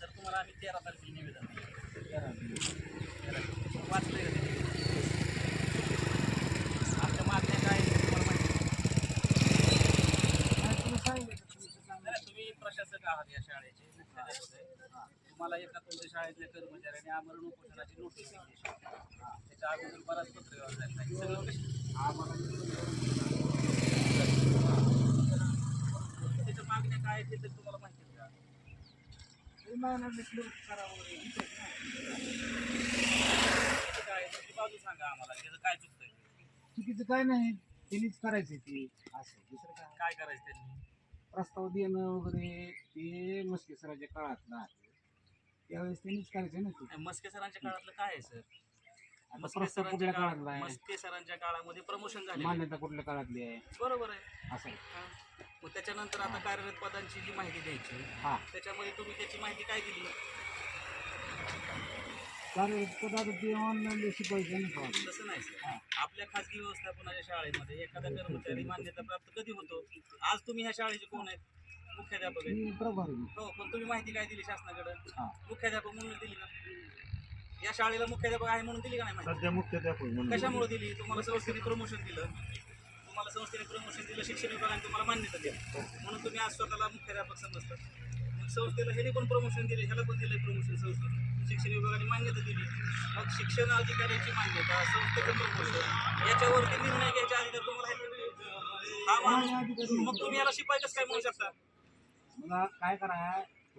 Sir तुम्हाला आम्ही तेरा तारखेला निवेदन दिलं. वाचलंय का ते? आमच्या मागण्या काय आहेत ते तुम्हाला माहिती आहे? नाही, तुम्ही प्रशासक आहात या शाळेचे मुख्याध्यापक आहे. तुम्हाला एका तुमच्या शाळेतल्या कर्मचाऱ्याने आमरण उपोषणाची नोटीस दिली त्याच्या अगोदर बराच पत्रव्यवहार झाला नाही सगळं कसं त्याच्या मागण्या काय आहेत ते तर तुम्हाला माहिती आहे का त्याचं काय आहे? त्याची बाजू सांगा आम्हाला त्याचं काय चुकतंय चुकीचं काय नाही त्यांनीच करायचं ते. असं दुसरं काय? काय करायचं त्यांनी? प्रस्ताव देणं वगैरे ते मस्के सराच्या काळातलं आहे. त्यावेळेस त्यांनीच करायचं ना ते. मस्के सरांच्या काळातलं काय आहे सर? आता मस्के प्रस्ताव सरांच्या कुठल्या काळात काळातला आहे? मस्के सरांच्या काळामध्ये प्रमोशन झाले मान्यता कुठल्या काळातली आहे? बरोबर आहे. असं आहे. हा. मग त्याच्यानंतर आता कार्यरत पदांची जी माहिती द्यायची हा. त्याच्यामध्ये तुम्ही त्याची माहिती काय दिली? कारण पदार्थ ते ऑनलाईन शिकवायचं नाही का तसं नाही सर. आपल्या खाजगी व्यवस्थापनाच्या शाळेमध्ये एखादा कर्मचारी मान्यता प्राप्त कधी होतो? आज तुम्ही ह्या शाळेचे कोण आहेत? मुख्याध्यापक आहेत. मी प्रभारी. हो पण तुम्ही माहिती काय दिली शासनाकडे? हा. मुख्याध्यापक म्हणून दिली ना? या शाळेला मुख्याध्यापक आहे म्हणून दिली का नाही माहिती? सध्या मुख्याध्यापक म्हणून कशामुळे दिली. तुम्हाला संस्थेने प्रमोशन दिलं. तुम्हाला संस्थेने प्रमोशन दिलं शिक्षण विभागाने तुम्हाला मान्यता दिली. म्हणून तुम्ही आज स्वतःला मुख्याध्यापक समजता. मग संस्थेला ह्याने पण प्रमोशन दिले ह्याला पण दिलं प्रमोशन संस्था शिक्षण विभागाने मान्यता दिली. मग शिक्षण अधिकाऱ्याची मान्यता संस्थेचं प्रमोशन याच्यावरती निर्णय घ्यायचे अधिकार तुम्हाला. हा माणूस मग तुम्ही याला कसं काय म्हणू शकता? मला काय करा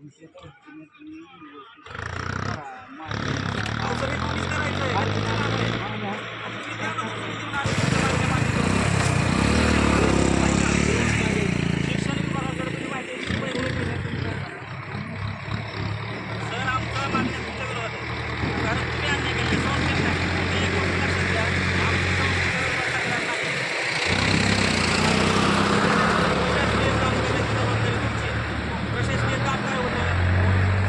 तुमच्या पद्धतीने तुम्ही व्यवस्थित करा माझ्या- अहो, सर, हे तुम्हीच करायचं आहे. हे तुमचं काम आहे. माझ्या- तुम्ही द्या ना, तुम्ही देऊन आले तुमच्या मागण्या मान्य करून. शिक्षण विभागाकडे तुम्ही माहिती आहे, शिपाई होईल का सर? सर, आमचा मागण्या तुमच्या विरोधात आहे. कारण तुम्ही अन्याय केला, संस्थेत नाही. तुम्ही एक गोष्ट लक्षात घ्या, आमची संस्थेवर तक्रार नाही. प्रशासकीय काम करण्याची जबाबदारी तुमची. प्रशासकीय काम काय होतं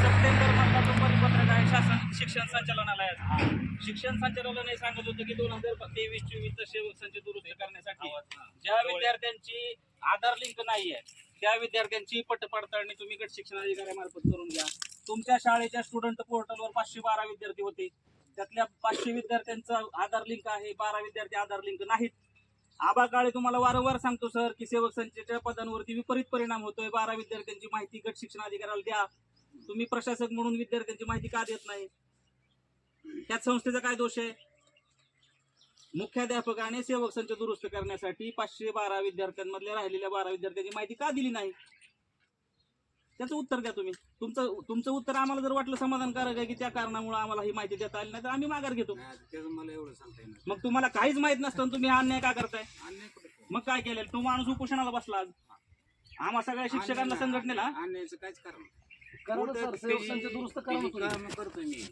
सप्टेंबर मधला तो परिपत्रक आहे शासन शिक्षण संचालनालयात. शिक्षण संचालनालय सांगत होतं की दोन हजार तेवीस चोवीस सेवक संच दुरुस्त करण्यासाठी ज्या विद्यार्थ्यांची आधार लिंक नाही आहे त्या विद्यार्थ्यांची पट पडताळणी तुम्ही गट शिक्षण अधिकाऱ्यामार्फत करून घ्या. तुमच्या शाळेच्या स्टुडंट पोर्टलवर पाचशे बारा विद्यार्थी होते. त्यातल्या पाचशे विद्यार्थ्यांचा आधार लिंक आहे बारा विद्यार्थी आधार लिंक नाहीत. आबा काळे तुम्हाला वारंवार सांगतो सर की सेवक संचेच्या पदांवरती विपरीत परिणाम होतोय. बारा विद्यार्थ्यांची माहिती गट शिक्षण अधिकाऱ्याला द्या. तुम्ही प्रशासक म्हणून विद्यार्थ्यांची माहिती का देत नाही? त्यात संस्थेचा काय दोष आहे? मुख्याध्यापकाने सेवक संच दुरुस्त करण्यासाठी पाचशे बारा विद्यार्थ्यांमधल्या राहिलेल्या बारा विद्यार्थ्यांची माहिती का दिली नाही? त्याचं उत्तर द्या तुम्ही. तुमचं तुमचं उत्तर आम्हाला जर वाटलं समाधानकारक आहे की त्या कारणामुळे आम्हाला ही माहिती देता आली नाही तर आम्ही माघार घेतो. त्याचं मला एवढं सांगता येणार मग तुम्हाला काहीच माहीत नसतं तुम्ही हा अन्याय का करताय? मग काय केलं तो माणूस उपोषणाला बसला आज. आम्हा सगळ्या शिक्षकांना संघटनेला? अन्यायाचं काहीच कारण. करतोय मी.